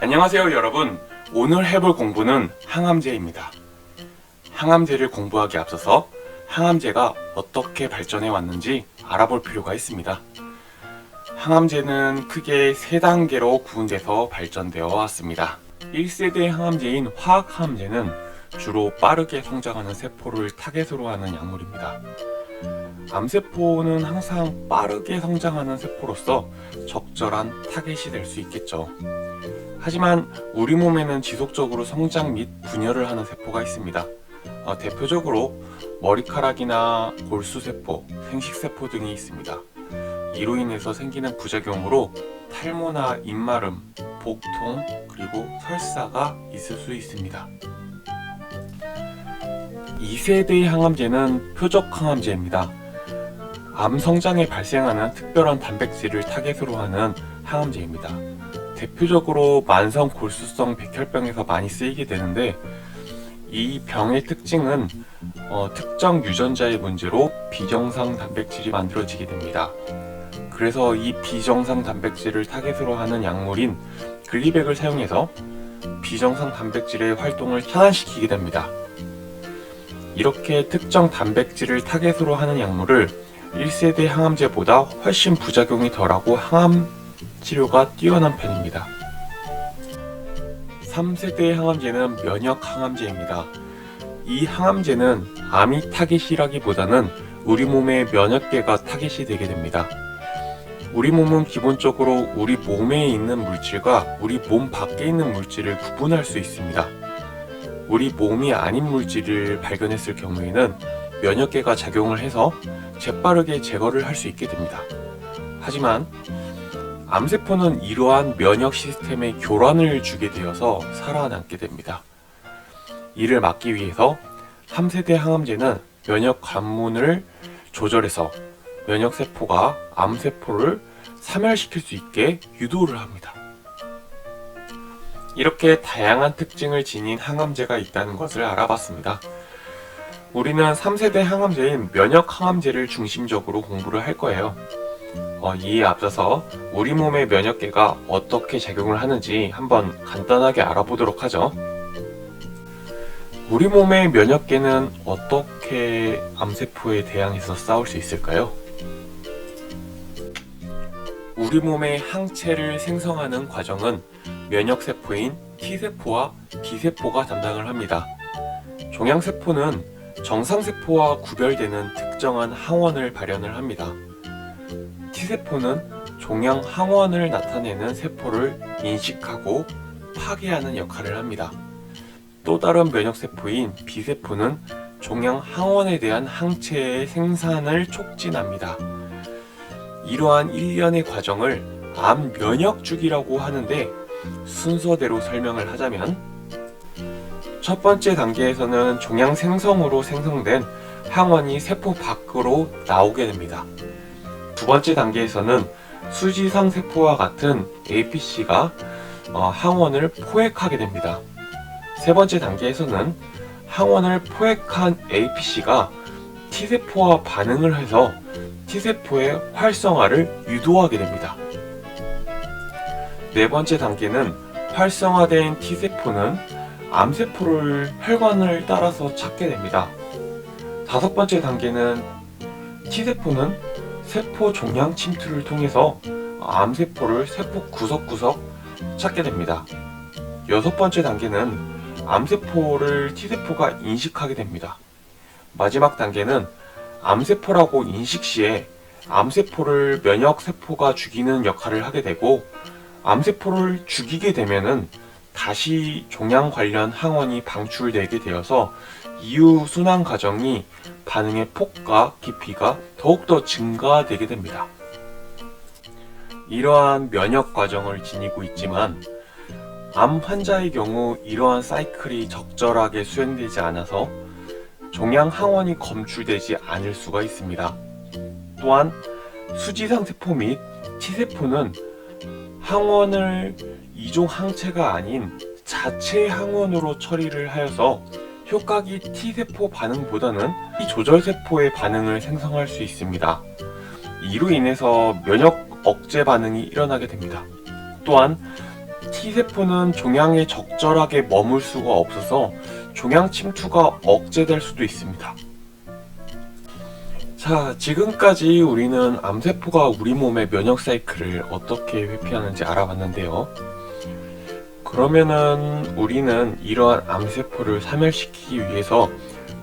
안녕하세요 여러분. 오늘 해볼 공부는 항암제입니다. 항암제를 공부하기 앞서서 항암제가 어떻게 발전해 왔는지 알아볼 필요가 있습니다. 항암제는 크게 세 단계로 구분돼서 발전되어 왔습니다. 1세대 항암제인 화학 항암제는 주로 빠르게 성장하는 세포를 타겟으로 하는 약물입니다. 암세포는 항상 빠르게 성장하는 세포로서 적절한 타겟이 될 수 있겠죠. 하지만 우리 몸에는 지속적으로 성장 및 분열을 하는 세포가 있습니다. 어, 대표적으로 머리카락이나 골수세포, 생식세포 등이 있습니다. 이로 인해서 생기는 부작용으로 탈모나 입마름, 복통, 그리고 설사가 있을 수 있습니다. 2세대의 항암제는 표적 항암제입니다. 암 성장에 발생하는 특별한 단백질을 타겟으로 하는 항암제입니다. 대표적으로 만성 골수성 백혈병에서 많이 쓰이게 되는데 이 병의 특징은 어, 특정 유전자의 문제로 비정상 단백질이 만들어지게 됩니다. 그래서 이 비정상 단백질을 타겟으로 하는 약물인 글리백을 사용해서 비정상 단백질의 활동을 차단시키게 됩니다. 이렇게 특정 단백질을 타겟으로 하는 약물을 1세대 항암제보다 훨씬 부작용이 덜하고 항암 치료가 뛰어난 편입니다. 3세대 항암제는 면역 항암제입니다. 이 항암제는 암이 타겟이라기보다는 우리 몸의 면역계가 타겟이 되게 됩니다. 우리 몸은 기본적으로 우리 몸에 있는 물질과 우리 몸 밖에 있는 물질을 구분할 수 있습니다. 우리 몸이 아닌 물질을 발견했을 경우에는 면역계가 작용을 해서 재빠르게 제거를 할 수 있게 됩니다. 하지만 암세포는 이러한 면역 시스템에 교란을 주게 되어서 살아남게 됩니다. 이를 막기 위해서 3세대 항암제는 면역 관문을 조절해서 면역 세포가 암세포를 사멸시킬 수 있게 유도를 합니다. 이렇게 다양한 특징을 지닌 항암제가 있다는 것을 알아봤습니다. 우리는 3세대 항암제인 면역 항암제를 중심적으로 공부를 할 거예요. 어, 이에 앞서서 우리 몸의 면역계가 어떻게 작용을 하는지 한번 간단하게 알아보도록 하죠. 우리 몸의 면역계는 어떻게 암세포에 대항해서 싸울 수 있을까요? 우리 몸의 항체를 생성하는 과정은 면역세포인 T세포와 B세포가 담당을 합니다. 종양세포는 정상세포와 구별되는 특정한 항원을 발현을 합니다. T세포는 종양 항원을 나타내는 세포를 인식하고 파괴하는 역할을 합니다. 또 다른 면역세포인 B세포는 종양 항원에 대한 항체의 생산을 촉진합니다. 이러한 일련의 과정을 암 면역 주기라고 하는데 순서대로 설명을 하자면 첫 번째 단계에서는 종양 생성으로 생성된 항원이 세포 밖으로 나오게 됩니다. 두 번째 단계에서는 수지상 세포와 같은 APC가 어, 항원을 포획하게 됩니다. 세 번째 단계에서는 항원을 포획한 APC가 T세포와 반응을 해서 T세포의 활성화를 유도하게 됩니다. 네 번째 단계는 활성화된 T세포는 암세포를 혈관을 따라서 찾게 됩니다. 다섯 번째 단계는 T세포는 세포 종양 침투를 통해서 암세포를 세포 구석구석 찾게 됩니다. 여섯 번째 단계는 암세포를 T세포가 인식하게 됩니다. 마지막 단계는 암세포라고 인식 시에 암세포를 면역세포가 죽이는 역할을 하게 되고 암세포를 죽이게 되면은 다시 종양 관련 항원이 방출되게 되어서 이후 순환 과정이 반응의 폭과 깊이가 더욱더 증가되게 됩니다. 이러한 면역 과정을 지니고 있지만 암 환자의 경우 이러한 사이클이 적절하게 수행되지 않아서 종양 항원이 검출되지 않을 수가 있습니다. 또한 수지상 세포 및 T세포는 항원을 이종 항체가 아닌 자체 항원으로 처리를 하여서 효과기 T세포 반응보다는 이 조절세포의 반응을 생성할 수 있습니다. 이로 인해서 면역 억제 반응이 일어나게 됩니다. 또한 T세포는 종양에 적절하게 머물 수가 없어서 종양 침투가 억제될 수도 있습니다. 자, 지금까지 우리는 암세포가 우리 몸의 면역 사이클을 어떻게 회피하는지 알아봤는데요. 그러면은 우리는 이러한 암세포를 사멸시키기 위해서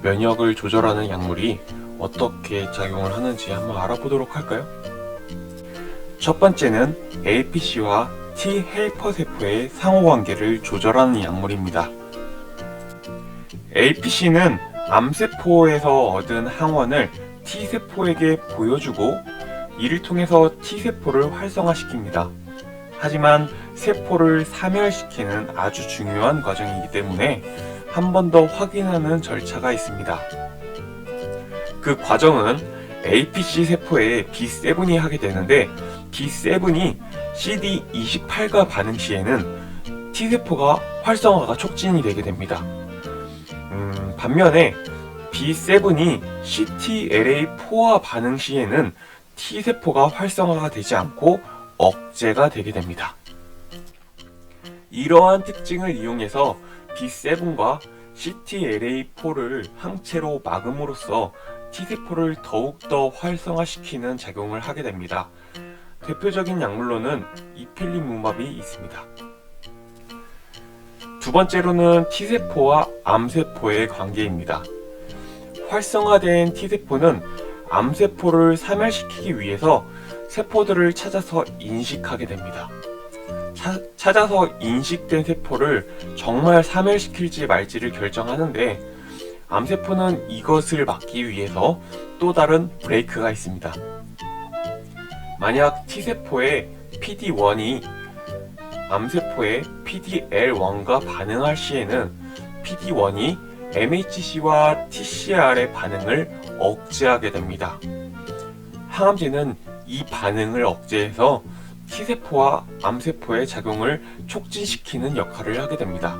면역을 조절하는 약물이 어떻게 작용을 하는지 한번 알아보도록 할까요? 첫 번째는 APC와 T 헬퍼 세포의 상호관계를 조절하는 약물입니다. APC는 암세포에서 얻은 항원을 T세포에게 보여주고 이를 통해서 T세포를 활성화시킵니다. 하지만 세포를 사멸시키는 아주 중요한 과정이기 때문에 한 번 더 확인하는 절차가 있습니다. 그 과정은 APC 세포에 B7이 하게 되는데 B7이 CD28과 반응 시에는 T세포가 활성화가 촉진이 되게 됩니다. 음, 반면에 B7이 CTLA4와 반응 시에는 T세포가 활성화가 되지 않고 억제가 되게 됩니다. 이러한 특징을 이용해서 B7과 CTLA4를 항체로 막음으로써 T세포를 더욱더 활성화시키는 작용을 하게 됩니다. 대표적인 약물로는 이필리무맙이 있습니다. 두 번째로는 T세포와 암세포의 관계입니다. 활성화된 T세포는 암세포를 사멸시키기 위해서 세포들을 찾아서 인식하게 됩니다. 차- 찾아서 인식된 세포를 정말 사멸시킬지 말지를 결정하는데 암세포는 이것을 막기 위해서 또 다른 브레이크가 있습니다. 만약 T세포의 PD1이 암세포의 PDL1과 반응할 시에는 PD1이 MHC와 TCR의 반응을 억제하게 됩니다. 항암제는 이 반응을 억제해서 T세포와 암세포의 작용을 촉진시키는 역할을 하게 됩니다.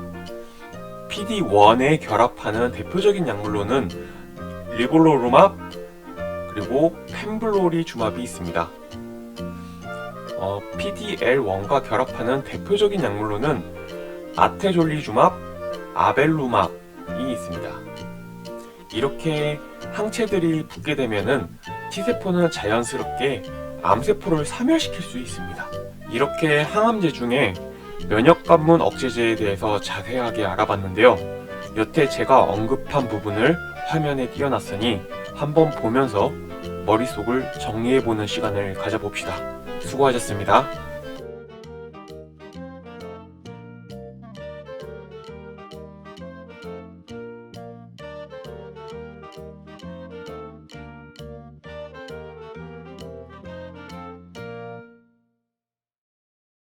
PD1에 결합하는 대표적인 약물로는 리볼로루맙 그리고 펜블로리 주맙이 있습니다. 어, PDL1과 결합하는 대표적인 약물로는 아테졸리주맙, 아벨루맙이 있습니다. 이렇게 항체들이 붙게 되면은 T세포는 자연스럽게 암세포를 사멸시킬 수 있습니다. 이렇게 항암제 중에 면역 관문 억제제에 대해서 자세하게 알아봤는데요. 여태 제가 언급한 부분을 화면에 띄워놨으니 한번 보면서 머릿속을 정리해보는 시간을 가져봅시다. 수고하셨습니다.